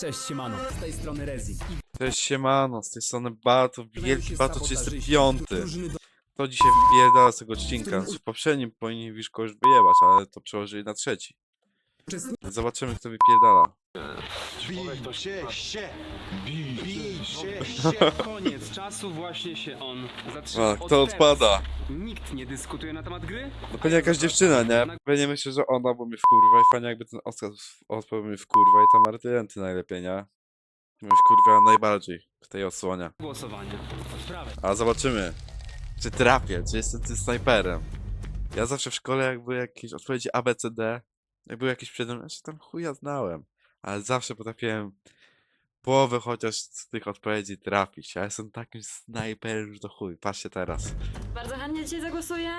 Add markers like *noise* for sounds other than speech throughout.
Cześć siemano, z tej strony Rezi. Cześć siemano, z tej strony Bato, wielki się Bato sabotażyści, 35. drużyny do- To dzisiaj wybiera z tego odcinka. W poprzednim powinni Wiszko już wyjebać, ale to przełożyli na trzeci. Zobaczymy kto wypierdala. Bijcie się! Bijcie się, koniec czasu, właśnie się on zatrzymał. A, Od kto teraz odpada? Nikt nie dyskutuje na temat gry? No pewnie jakaś dziewczyna, nie? Pewnie myślę, że ona, bo mnie wkurwa i fajnie jakby ten Oskar odpadł mnie wkurwa i ta Martyrenty najlepiej, nie? Mnie wkurwa najbardziej w tej odsłonie. Głosowanie. A zobaczymy, czy trafię, czy jestem tym snajperem. Ja zawsze w szkole jakby jakieś odpowiedzi A, B, C, D, jak były jakieś przedmioty, ja się tam chuja znałem, ale zawsze potrafiłem połowę chociaż z tych odpowiedzi trafić. Ja jestem takim snajperem, że to chuj. Patrzcie teraz. Bardzo chętnie dzisiaj zagłosuję.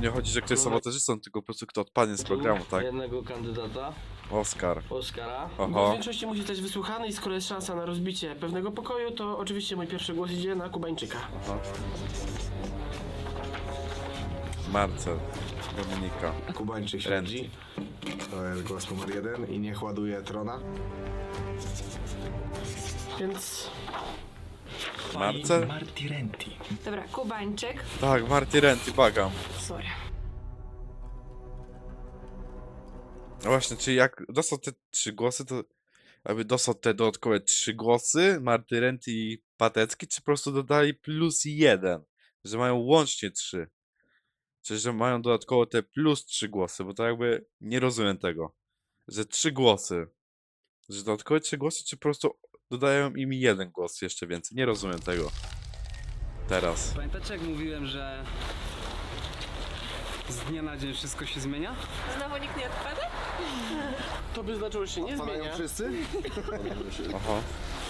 Nie chodzi, że ktoś jest sabotażystą, tylko po prostu kto odpadnie z programu, tak? Jednego kandydata, Oskar. Oscara. Głos Oho. większości musi zostać wysłuchany i skoro jest szansa na rozbicie pewnego pokoju, to oczywiście mój pierwszy głos idzie na Kubańczyka. Aha. Marcel. Dominika. Kubańczyk śledzi. To jest głos numer jeden i niech ładuje trona. Więc Marcel? Dobra, Kubańczyk. Tak, Marty Renty, bagam. sorry. No właśnie, czyli jak dostał te trzy głosy, to jakby dostał te dodatkowe trzy głosy, Marty Renty i Patecki, czy po prostu dodali plus jeden, że mają łącznie trzy. Czy że mają dodatkowo te plus trzy głosy, bo to jakby nie rozumiem tego. Że trzy głosy. Że dodatkowe trzy głosy, czy po prostu dodają im jeden głos jeszcze więcej. Nie rozumiem tego. Teraz. Pamiętacie jak mówiłem, że z dnia na dzień wszystko się zmienia? Znowu nikt nie odpada? To by znaczyło, że się nie zmienia. wszyscy? Oho.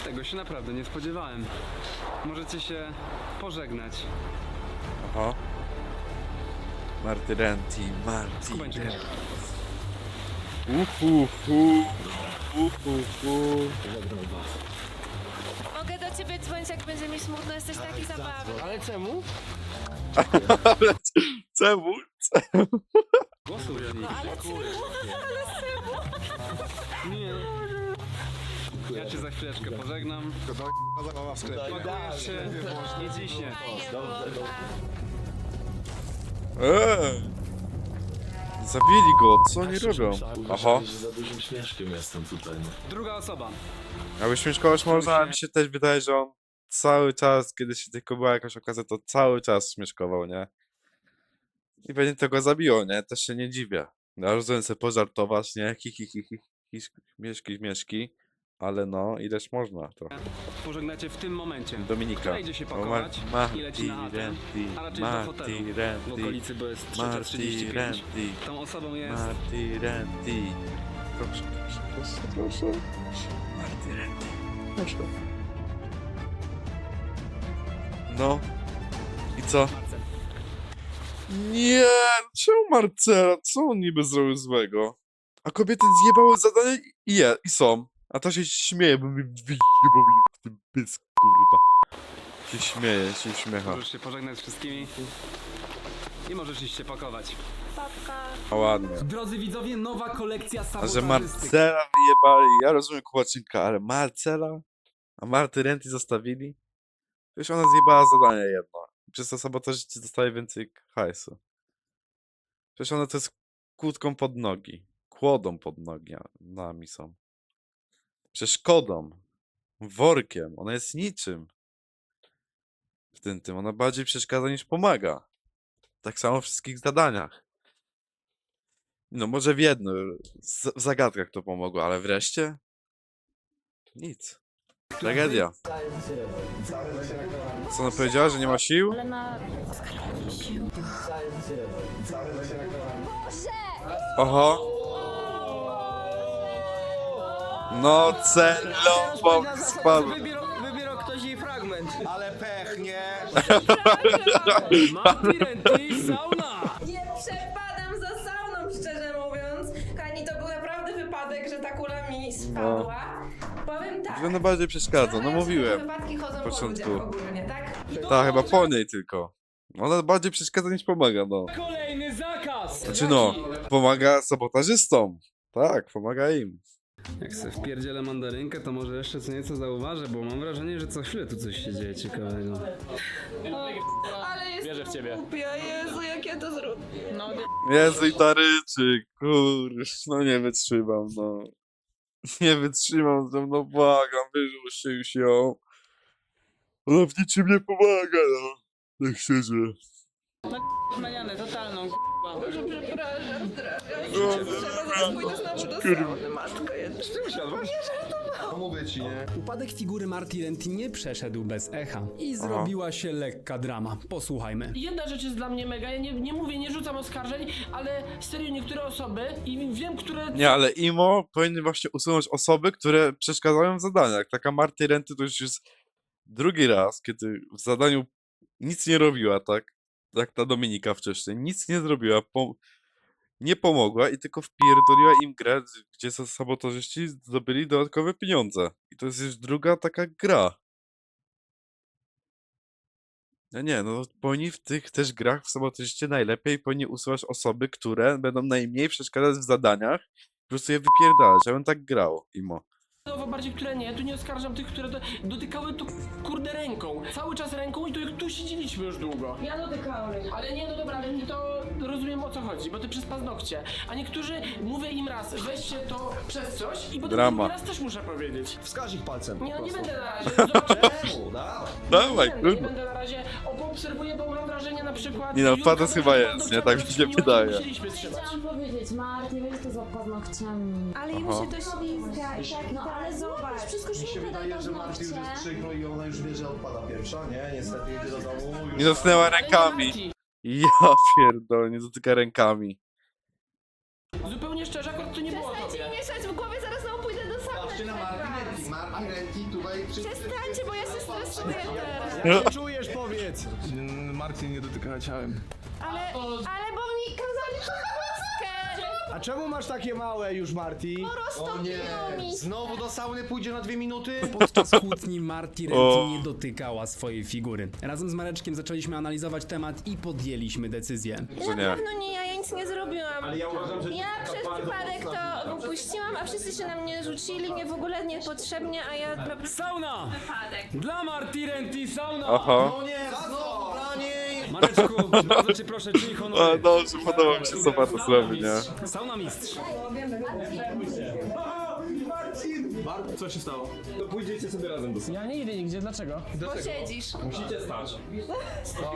Tego się naprawdę nie spodziewałem. Możecie się pożegnać. Oho. Marty Renty, Marty. Uhuhu. Uhuhu. Mogę do ciebie dzwonić, jak będzie mi smutno, jesteś taki zabawny. Ale czemu? Ale c- czemu? Głosuj. No ale czemu? Ale czemu? Nie. Ja cię za chwileczkę pożegnam. Zabawa w sklepie. Pakujesz się i ciśnie. Eee. Zabili go, co oni robią? Że za dużym śmieszkiem jestem tutaj. No. Druga osoba. Aby śmieszkować można, ale mi się też wydaje, że on cały czas, kiedy się tylko była jakaś okazja, to cały czas śmieszkował, nie? I pewnie to go zabiło, nie? Też się nie dziwię. Ja rozumiem sobie pożartować, nie? Hi, hi, hi, hi, hi, mieszki, mieszki. Ale no, ileż można to. Pożegnacie w tym momencie. Dominika. Która idzie się O, pakować Mar- i leci na Marty, chatę, Renty, a raczej do hotelu. W Renty, okolicy, bo jest Marty, 3.35. Renty. Tą osobą jest... Marty Renty. Proszę, proszę, proszę, proszę. Marty Renty. Proszę. No. I co? Marcel. Nie! Czemu Marcela? Co on niby zrobił złego? A kobiety zjebały zadanie i je, i są. A ta się śmieje, bo mi wyjebał w tym pysk, kurwa. Się śmieje, się śmiecha. Możesz się pożegnać z wszystkimi. I możesz iść się pakować. Papka. A ładnie. Drodzy widzowie, nowa kolekcja A że sabotażysty. Marcela wyjebali, ja rozumiem Kubaczynka, ale Marcela? A Marty Renty zostawili? Przecież ona zjebała zadanie jedno. Przez to sabotażyści dostaje więcej hajsu. Przecież ona to jest kłódką pod nogi. Kłodą pod nogi a nami są. Przeszkodą. Workiem. Ona jest niczym. W tym tym. Ona bardziej przeszkadza niż pomaga. Tak samo w wszystkich zadaniach. No może w jedno, w zagadkach to pomogło, ale wreszcie nic. Tragedia. Co ona powiedziała, że nie ma sił? Ale na... Oho. No celowo spadł. Wybierał ktoś jej fragment. Ale pech, nie? Marty Renty, sauna! Nie przepadam za sauną, szczerze mówiąc. Kani, to był naprawdę wypadek, że ta kula mi spadła. Powiem tak. Że ona bardziej przeszkadza, no mówiłem. Wypadki chodzą po początku. ludziach ogólnie, tak? I to Tak, chyba po niej tylko. Ona bardziej przeszkadza niż pomaga, no. Kolejny zakaz! Znaczy no, Pomaga sabotażystom. Tak, pomaga im. Jak se wpierdzielę mandarynkę, to może jeszcze co nieco zauważę, bo mam wrażenie, że co chwilę tu coś się dzieje ciekawego. Ale jest Wierzę w ciebie. Głupia, Jezu, jak ja to zrobię. No, Jezu i ta ryczy, kurz, no nie wytrzymam, no. Nie wytrzymam ze mną, błagam, wyrzućcie już ją. Ona w niczym nie pomaga, no. Tak szczerze. Manianę, totalną Boże, przepraszam, zdradzam. No, Trzeba zaraz pójdę znowu do sauny, matko jedna. Upadek figury Marty Renty nie przeszedł bez echa i zrobiła się lekka drama. Posłuchajmy. Jedna rzecz jest dla mnie mega, ja nie, nie mówię, nie rzucam oskarżeń, ale serio niektóre osoby i wiem, które... Nie, ale IMO powinny właśnie usunąć osoby, które przeszkadzają w zadaniach. Taka Marty Renty to już jest drugi raz, kiedy w zadaniu nic nie robiła, tak? Jak ta Dominika wcześniej. Nic nie zrobiła, nie pomogła i tylko wpierdoliła im grę, gdzie sa- sabotażyści zdobyli dodatkowe pieniądze. I to jest już druga taka gra. No nie, no powinni w tych też grach w sabotażyście najlepiej powinni usuwać osoby, które będą najmniej przeszkadzać w zadaniach, po prostu je wypierdalać. Ja bym tak grał, Imo. Nowo bardziej, które nie, tu nie oskarżam tych, które do, dotykały to kurde ręką. Cały czas ręką i tu, tu siedzieliśmy już długo. Ja dotykałam ręką. Ale nie, no dobra, ale to rozumiem o co chodzi, bo ty przez paznokcie. A niektórzy, mówię im raz, weźcie to przez coś i potem Drama. drugi raz też muszę powiedzieć. Wskaż ich palcem. Nie, no nie będę na razie, *laughs* zobaczę. Dawaj, nie, będę, nie będę na razie, o, poobserwuję, bo przykład... Nie no, Julka patos chyba do- jest, nie? Tak mi się wydaje. Musieliśmy trzymać. Chciałam powiedzieć, Mart, nie będzie to za paznokciami. Ale Aha. im się to ślizga i tak, No ale zobacz, wszystko Mi się wydaje, że Marty już jest przykro i ona już wie, że odpada pierwsza, nie? Niestety idzie do domu. już Nie dotknęła Ale nie rękami. Marti. Ja pierdolę, nie dotyka rękami. Zupełnie szczerze, akurat to nie było Przestańcie tobie. mi mieszać w głowie, zaraz znowu pójdę do. Patrzcie na. Marty Renty tutaj... Przestańcie, bo ja się stresuję teraz. No. Jak czujesz, powiedz! Nie dotykała ciałem. Ale, ale bo mi kazali chustkę. A czemu masz takie małe już, Marty? Roztopiło mi. Znowu do sauny pójdzie na dwie minuty? Podczas kłótni Marty O. Renty nie dotykała swojej figury. Razem z Mareczkiem zaczęliśmy analizować temat i podjęliśmy decyzję. Że Na nie. pewno nie, ja, nic nie zrobiłam. Ale ja uważam, że ja przez przypadek to upuściłam, a wszyscy się na mnie rzucili, mnie w ogóle niepotrzebnie, a ja naprawdę... Sauna! Dla Marty Renty sauna! Aha. nie, znowu dla niej! Mareczku, bardzo cię proszę, czyń A, honory. dobrze, podoba mi się co Patos robi, nie? Sauna mistrz. Co się stało? To pójdziecie sobie razem do Ja nie idę nigdzie, dlaczego? Posiedzisz. Musicie stać.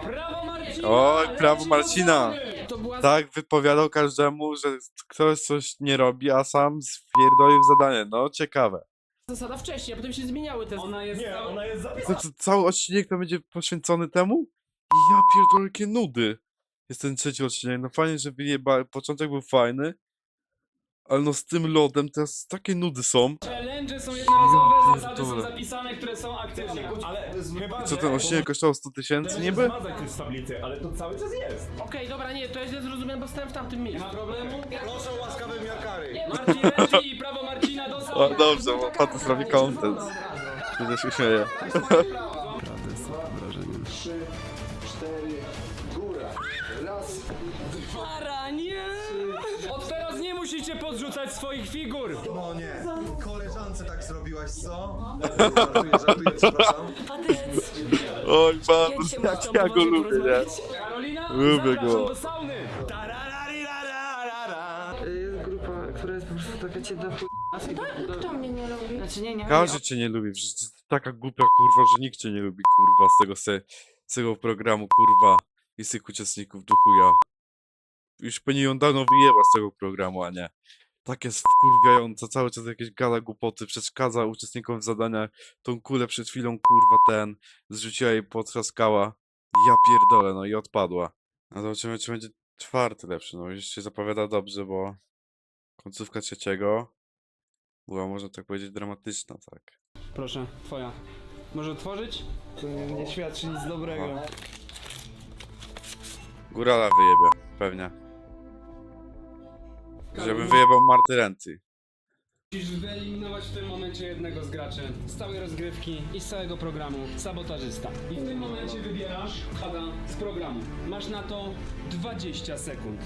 Brawo Marcina! Oj, prawo Marcina. To była Tak wypowiadał każdemu, że ktoś coś nie robi, a sam spierdolił w zadanie. No, ciekawe. zasada wcześniej, a potem się zmieniały te... Ona jest... Nie, ona jest To, zapisana. to cały odcinek to będzie poświęcony temu? Ja pierdolę, jakie nudy. Jest ten trzeci odcinek. No fajnie, że wyjeba... Początek był fajny. Ale no z tym lodem teraz takie nudy są. Challenge są jednorazowe, zasady są pierdolę. zapisane, które są aktywne. Ale chyba, I co ten odcinek kosztował 100 tysięcy niby? Zmazać też z tablicy, ale to cały czas jest. Okej, dobra, nie, to ja źle zrozumiałem, bo stałem w tamtym miejscu. Nie ma problemu. Proszę łaskawy miarkary. Marty Renty i prawo Marcina do O, dobrze, bo Patos robi content. Że się śmieje. Trzy, cztery, góra. Raz. Para, nie! Od teraz nie musicie podrzucać swoich figur. No nie. Koleżance tak zrobiłaś, co? Żartuję, żartuję, przepraszam. Oj, Patos, Ja dzisiaj jak ja go lubię, nie? Karolina, Lubię zapraszam go. do sauny. Jest grupa, która jest po prostu taka ciemna Kto mnie nie lubi? Znaczy nie, nie. Każdy cię nie lubi, przecież taka głupia kurwa, że nikt cię nie lubi, kurwa, z tego, se, z tego programu, kurwa, i z tych uczestników do chuja. Już powinien ją dawno wyjeba z tego programu, a nie. Tak jest wkurwiające, cały czas jakieś gada głupoty, przeszkadza uczestnikom w zadaniach, tą kulę przed chwilą, kurwa, ten, zrzuciła jej, potrzaskała, ja pierdolę, no i odpadła. No zobaczymy, czy będzie czwarty lepszy, no już się zapowiada dobrze, bo końcówka trzeciego była, można tak powiedzieć, dramatyczna, tak. Proszę, twoja. Może otworzyć? To nie, nie świadczy nic dobrego. Górala wyjebie, pewnie. Żebym wyjebał Marty Renty. Musisz wyeliminować w tym momencie jednego z graczy z całej rozgrywki i z całego programu sabotażysta. I w tym momencie wybierasz pada z programu. Masz na to 20 sekund.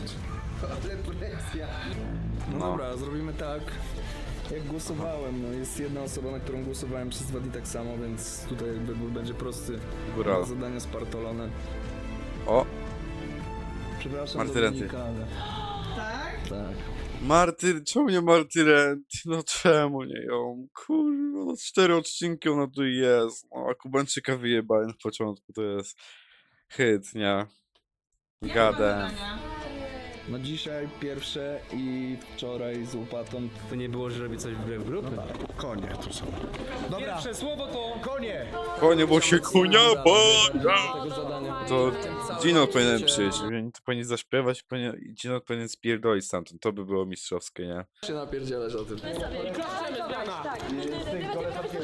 No dobra, zrobimy tak. Jak głosowałem, no jest jedna osoba, na którą głosowałem przez dwa dni tak samo, więc tutaj wybór będzie prosty. Góral. Zadania spartolone. O, Przepraszam, Marty Renty. Dominika, ale... Tak? Tak. Marty, czemu nie Marty Renty? No czemu nie ją? Kurwa, no cztery odcinki ona tu jest. No, a Kubańczyka wyjebali na początku, to jest hit, nie? Gadę. No dzisiaj pierwsze i wczoraj z łopatą. To nie było, że robi coś wbrew grupy. Konie to są. Pierwsze słowo to Konie! Konie, bo się kunia boja! Tego zadania. To Gino powinien przyjść, to powinien zaśpiewać powinien, i Gino powinien spierdolić stamtąd, to by było mistrzowskie, nie? się napierdzielasz o tym.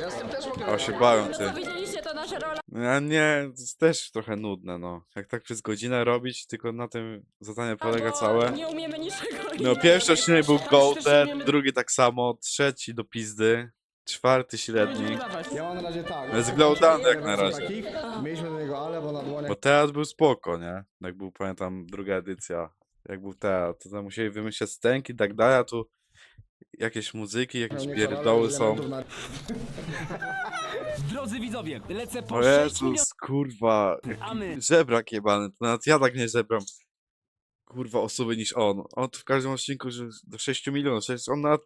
Ja z tym też mogę O, się bawią, ty. A nie, to jest też trochę nudne, no. Jak tak przez godzinę robić, tylko na tym zadanie polega całe. Nie umiemy niczego No, pierwszy odcinek był Golden, drugi tak samo, trzeci do pizdy, czwarty średni. Ja mam na razie tak. To jest Glowdance jak na razie. Takich. Mieliśmy do niego ale, bo na dłoniach Bo teatr był spoko, nie? Jak był, pamiętam, druga edycja, jak był teatr, to tam musieli wymyślać stęki i tak dalej, a tu jakieś muzyki, jakieś nie pierdoły są. elementów na- *laughs* Drodzy widzowie, lecę po O 6 milionów. Jezus, kurwa, A my? żebrak jebany, to nawet ja tak nie żebram. Kurwa, osoby niż on. On w każdym odcinku, że do 6 milionów, przecież on nawet...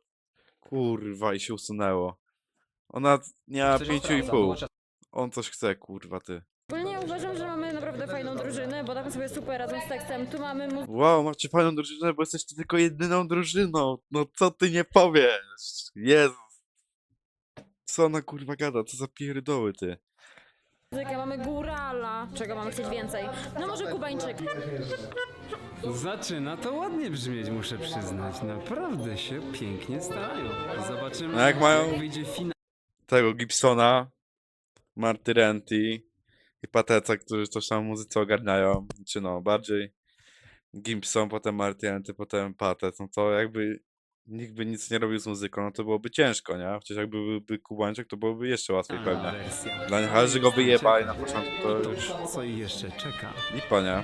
Kurwa, i się usunęło. On nawet nie ma 5,5. On coś chce, kurwa, ty. Ogólnie uważam, że mamy naprawdę fajną drużynę, bo tak sobie super razem z tekstem. Tu mamy mu- Wow, macie fajną drużynę, bo jesteście tylko jedyną drużyną. No co ty nie powiesz? Jezus. Co ona kurwa gada? Co za pierdoły ty? muzykę, mamy górala. Czego mamy chcieć więcej? No może Kubańczyk. Zaczyna to ładnie brzmieć, muszę przyznać. Naprawdę się pięknie starają. Zobaczymy, No jak mają- wyjdzie finał. Tego Gibsona, Marty Renty i Pateca, którzy coś tam w muzyce ogarniają. Czy no, bardziej Gibson, potem Marty Renty, potem Patec. No to jakby nikt by nic nie robił z muzyką, no to byłoby ciężko, nie? Chociaż jakby byłby Kubańczyk, to byłoby jeszcze łatwiej pewnie. Dla nich, ale że go wyjebali na początku, to już co ich jeszcze czeka? lipa, nie?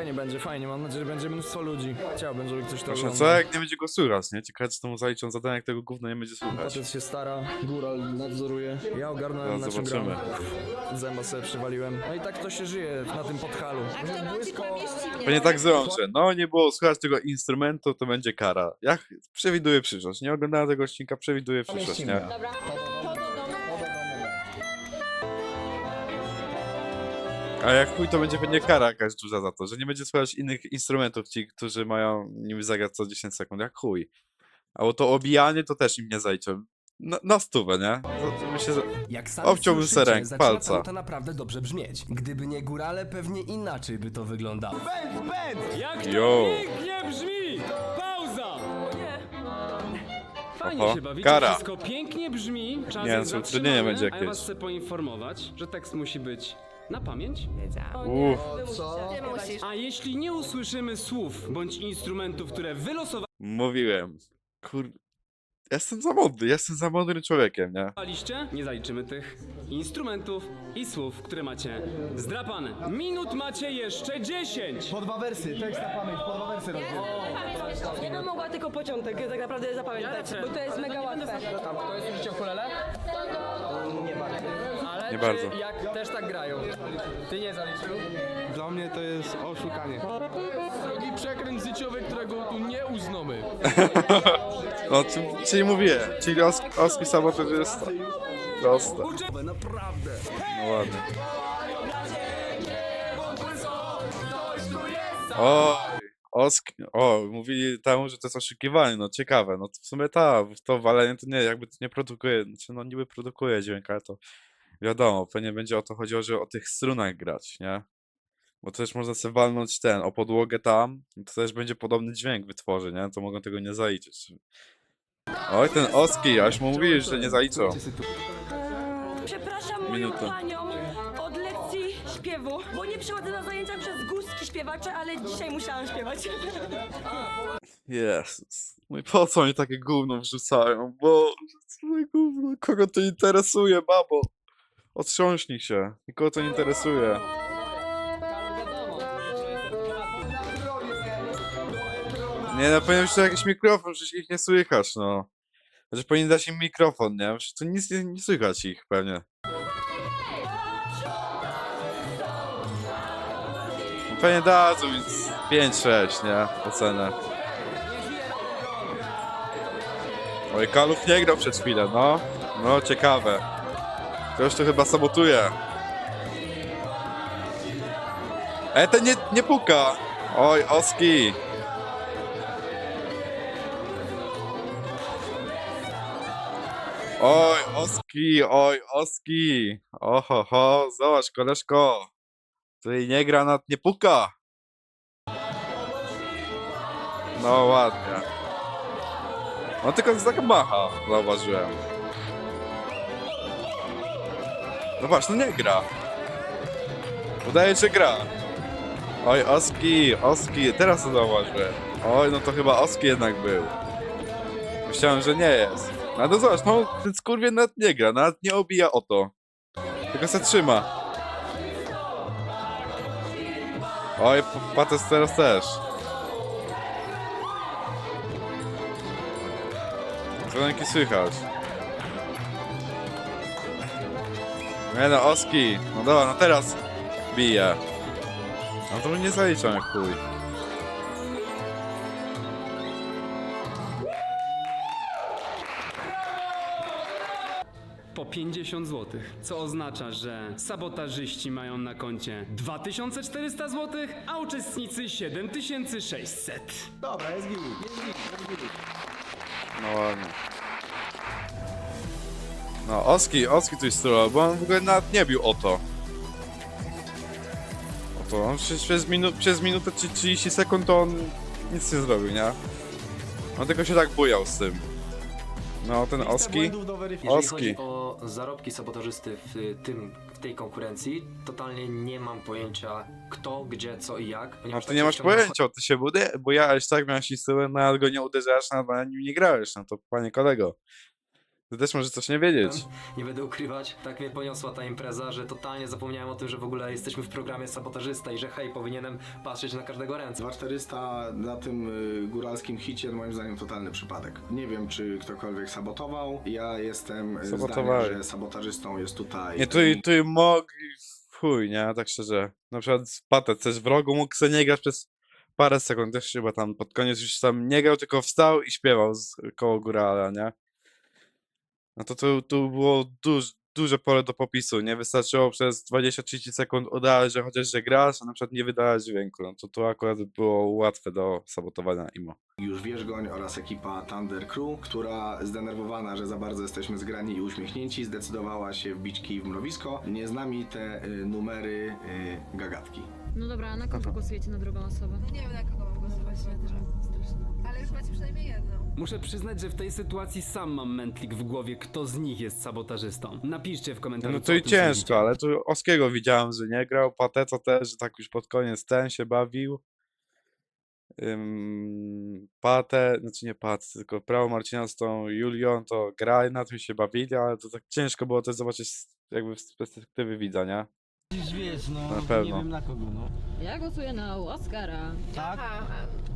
Fajnie będzie, fajnie. Mam nadzieję, że będzie mnóstwo ludzi. Chciałbym, żeby ktoś to Proszę, oglądał. co jak nie będzie go słychać, nie? Ciekawe, czy to mu zaliczą zadanie, jak tego gówna nie będzie słychać. Ojciec się stara, góral nadzoruje. Ja ogarnąłem Zaraz na czym zobaczymy. gramy. Zęba sobie przywaliłem. No i tak to się żyje na tym podhalu. Pewnie tak że no nie było słychać tego instrumentu, to będzie kara. Ja ch- przewiduję przyszłość. Nie oglądałem tego odcinka, przewiduję przyszłość, nie? Dobra. A jak chuj, to będzie pewnie kara jakaś duża za to, że nie będzie słychać innych instrumentów ci, którzy mają niby zagrać co 10 sekund, jak chuj. Albo to obijanie to też im nie zaliczą. Na, na stówę, nie? Myślę, że... Jak sami Obciąłbym słyszycie, serek, zaczyna palca. to naprawdę dobrze brzmieć. Gdyby nie górale, pewnie inaczej by to wyglądało. Jak to Yo. pięknie brzmi! Pauza! Fajnie Oho, się bawicie, kara. wszystko pięknie brzmi. Czas Nie, jest to utrudnienie zatrzymany, będzie A ja was jakieś. chcę poinformować, że tekst musi być na pamięć. Uff, Ty musisz. A jeśli nie usłyszymy słów bądź instrumentów, które wylosowaliście, mówiłem. Kur... Jestem za mądry, jestem za mądrym człowiekiem, nie? nie zaliczymy tych instrumentów i słów, które macie zdrapane. Minut macie jeszcze 10! Po dwa wersy, tekst na pamięć, po dwa wersy rozumiem. Ja bym mogła tylko początek tak naprawdę zapamiętać, bo to jest mega łatwe. To jest użycie ukulele? Nie Nie bardzo. jak też tak grają? Ty nie zaliczył? Dla mnie to jest oszukanie. Drugi przekręt życiowy, którego tu nie uznamy. No, czyli, czyli mówię, czyli os, oski sabotażysta. Proste. Naprawdę. No ładnie. O, Osk, o, mówili temu, że to jest oszukiwanie, no ciekawe, no to w sumie ta, to walenie to nie, jakby to nie produkuje, znaczy no niby produkuje dźwięk, ale to wiadomo, pewnie będzie o to chodziło, że o tych strunach grać, nie? Bo też można sobie walnąć ten, o podłogę tam, i to też będzie podobny dźwięk wytworzy, nie? To mogą tego nie zaliczyć. Oj, ten Oski, aż mu mówili, że nie zaliczą. Przepraszam moją Minuta. panią od lekcji śpiewu, bo nie przychodzę na zajęcia przez guzki śpiewacze, ale dzisiaj musiałam śpiewać. Jezus. No i po co oni takie gówno wrzucają? Bo co za gówno? Kogo to interesuje, babo? Otrząśnij się. Nikogo to nie interesuje. Nie, no powinien być tu jakiś mikrofon, przecież ich nie słychać, no. Znaczy powinien dać im mikrofon, nie? Przecież tu nic nie, nie słychać ich pewnie. Pewnie dadzą, więc 5-6, nie? Ocenę. Oj, Kalów nie grał przez chwilę, no. No, ciekawe. Ktoś to chyba sabotuje. E, ten nie, nie puka. Oj, Oski. Oj, Oski, oj, Oski. Oho, ho, zobacz, koleżko. Tutaj nie gra, nad nie puka. No ładnie. On tylko tak macha, zauważyłem. No właśnie, no nie gra. Udaje, że gra. Oj, Oski, Oski, teraz to zauważyłem. Oj, no to chyba Oski jednak był. Myślałem, że nie jest. No to zobacz, no ten skurwiel nawet nie gra, nawet nie obija o to. Tylko se trzyma. Oj, Pates teraz też. Dzwonki słychać. Nie no, Oski. No dobra, no teraz bije. No to mnie nie zaliczam jak chuj. Po 50 zł, co oznacza, że sabotażyści mają na koncie 2400 zł, a uczestnicy 7600. Dobra, jest git, jest git, jest git. No ładnie. No, Oski, Oski tu jest troll, bo on w ogóle nawet nie bił o to. O to, on przez, przez, minu, przez minutę czy 30 sekund to on nic nie zrobił, nie? On tylko się tak bujał z tym. No, ten Oski. błędów do weryfikacji. Oski. Jeżeli chodzi o zarobki sabotażysty w, tym, w tej konkurencji, totalnie nie mam pojęcia kto, gdzie, co i jak. No ponieważ ty tak nie masz pojęcia, ty się budy- bujałeś tak, miałeś no ale go nie uderzałeś, nawet na nim nie grałeś, no to panie kolego. Ty też możesz coś nie wiedzieć. *laughs* Nie będę ukrywać, tak mnie poniosła ta impreza, że totalnie zapomniałem o tym, że w ogóle jesteśmy w programie sabotażysta i że hej, powinienem patrzeć na każdego ręce. 2400 na tym y, góralskim hicie, moim zdaniem, totalny przypadek. Nie wiem, czy ktokolwiek sabotował. Ja jestem y, zdania, Sabotowali. że sabotażystą jest tutaj. Nie, tu, tu mogli w chuj, nie? Tak szczerze. Na przykład Patet też w rogu mógł sobie nie grać przez parę sekund, też chyba tam pod koniec już tam nie grał, tylko wstał i śpiewał z koło górala, nie? No to tu, tu było duż, duże pole do popisu, nie wystarczyło przez 20-30 sekund udać, że chociaż, że grasz, a na przykład nie wydałeś dźwięku, no to tu akurat było łatwe do sabotowania IMO. Już Wierzgoń oraz ekipa Thunder Crew, która zdenerwowana, że za bardzo jesteśmy zgrani i uśmiechnięci, zdecydowała się wbić kij w mrowisko. Nie z nami te y, numery y, gagatki. No dobra, a na kogo głosujecie na drugą osobę? No nie wiem na kogo mam głosować. Ja też mam. Ale już macie przynajmniej jedną. Muszę przyznać, że w tej sytuacji sam mam mętlik w głowie, kto z nich jest sabotażystą. Napiszcie w komentarzu. No co to o i tym sądzicie. ciężko, ale tu Oskiego widziałem, że nie grał, Pateco też, że tak już pod koniec ten się bawił. Ym, Pate, znaczy nie Pat, tylko Prawo Marcina z tą Julią to grali, na tym się bawili, ale to tak ciężko było też zobaczyć z- jakby z perspektywy widza, nie? Wiesz, no, Na pewno. nie wiem na kogo, no. Ja głosuję na Oscara Aha.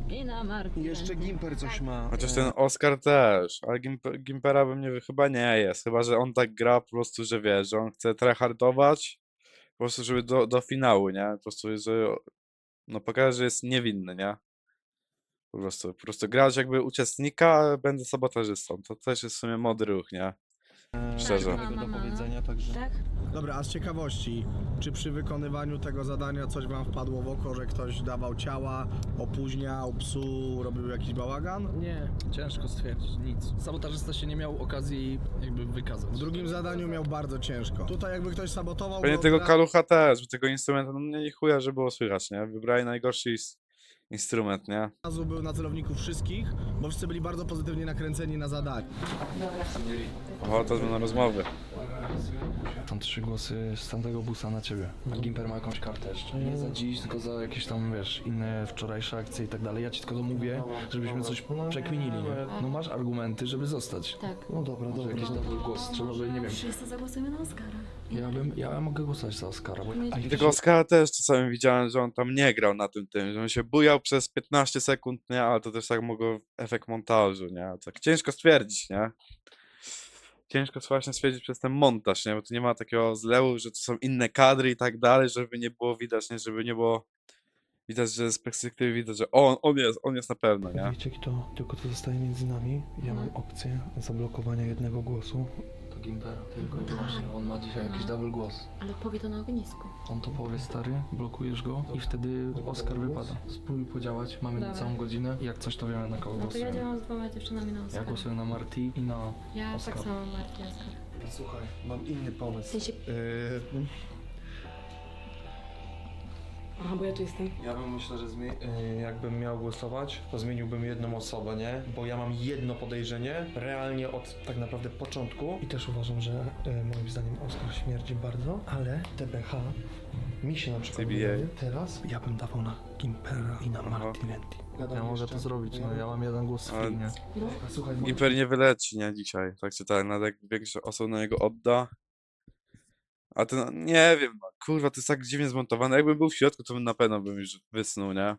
I na Martin. Jeszcze Gimper coś ma. Chociaż ten Oscar też, ale Gimp- Gimpera bym nie, chyba nie jest, chyba że on tak gra po prostu, że wie, że on chce tryhardować, po prostu żeby do, do finału, nie? Po prostu, że no pokaże, że jest niewinny, nie? Po prostu, po prostu grać jakby uczestnika, a będę sabotażystą. To też jest w sumie młody ruch, nie? Szczerze. Tak, do powiedzenia, także... Tak? Dobra, a z ciekawości, czy przy wykonywaniu tego zadania coś wam wpadło w oko, że ktoś dawał ciała, opóźniał, psuł, robił jakiś bałagan? Nie, ciężko stwierdzić, nic. Sabotażysta się nie miał okazji jakby wykazać. W drugim zadaniu miał bardzo ciężko. Tutaj jakby ktoś sabotował... Pewnie tego kalucha też, bo tego instrumenta no nie chuja, że było słychać, nie? Wybrali najgorszy ins- instrument, nie? razu był na celowniku wszystkich, bo wszyscy byli bardzo pozytywnie nakręceni na zadanie. To będą rozmowy. Są trzy głosy z tamtego busa na ciebie. A Gimper ma jakąś kartę jeszcze. Nie za dziś, tylko za jakieś tam, wiesz, inne wczorajsze akcje i tak dalej. Ja ci tylko to mówię, żebyśmy coś przekminili, nie? No masz argumenty, żeby zostać. Tak. No dobra, dobra. Jakiś dobry głos, trzeba by, nie wiem. Wszyscy zagłosujemy na Oscara. Ja bym, ja mogę głosować za Oscara, bo... A i Tego Oscara też czasami widziałem, że on tam nie grał na tym tym, że on się bujał przez 15 sekund, nie? Ale to też tak mogło efekt montażu, nie? Tak ciężko stwierdzić, nie? Ciężko właśnie stwierdzić przez ten montaż, nie? Bo tu nie ma takiego zlewu, że to są inne kadry i tak dalej, żeby nie było widać, nie? Żeby nie było widać, że z perspektywy widać, że on, on jest, on jest na pewno, nie? Wiecie kto, tylko to zostaje między nami. Ja mam opcję zablokowania jednego głosu. Gimpera, tylko i wyłącznie. On ma dzisiaj jakiś double głos. Ale powie to na ognisku. On to powie stary, blokujesz go i wtedy Oskar wypada. Spróbuj podziałać, mamy Dobra. całą godzinę. Jak coś to wiemy na kogo No to ja głosujemy. działam z dwoma dziewczynami na Ja Oscar. głosuję na Marty i na Ja Oscar. tak samo Marti Oscar. Słuchaj, mam inny pomysł. W sensie... Yy, Aha, bo ja tu jestem. Ja bym myślę, że zmie- y, jakbym miał głosować, to zmieniłbym jedną osobę, nie? Bo ja mam jedno podejrzenie, realnie od tak naprawdę początku. I też uważam, że y, moim zdaniem Oskar śmierdzi bardzo, ale TBH mi się na przykład CBA. wydaje, teraz ja bym dawał na Gimpera i na Martin Renty. Ja mogę to zrobić, no ja mam jeden głos Ale- swój, nie? Słuchaj, Imper nie wyleci, nie? Dzisiaj. Tak czy tak, nawet jak większość osób na niego odda. A ten, nie wiem, no, kurwa, to jest tak dziwnie zmontowane. Jakbym był w środku, to bym na pewno bym już wysnuł, nie?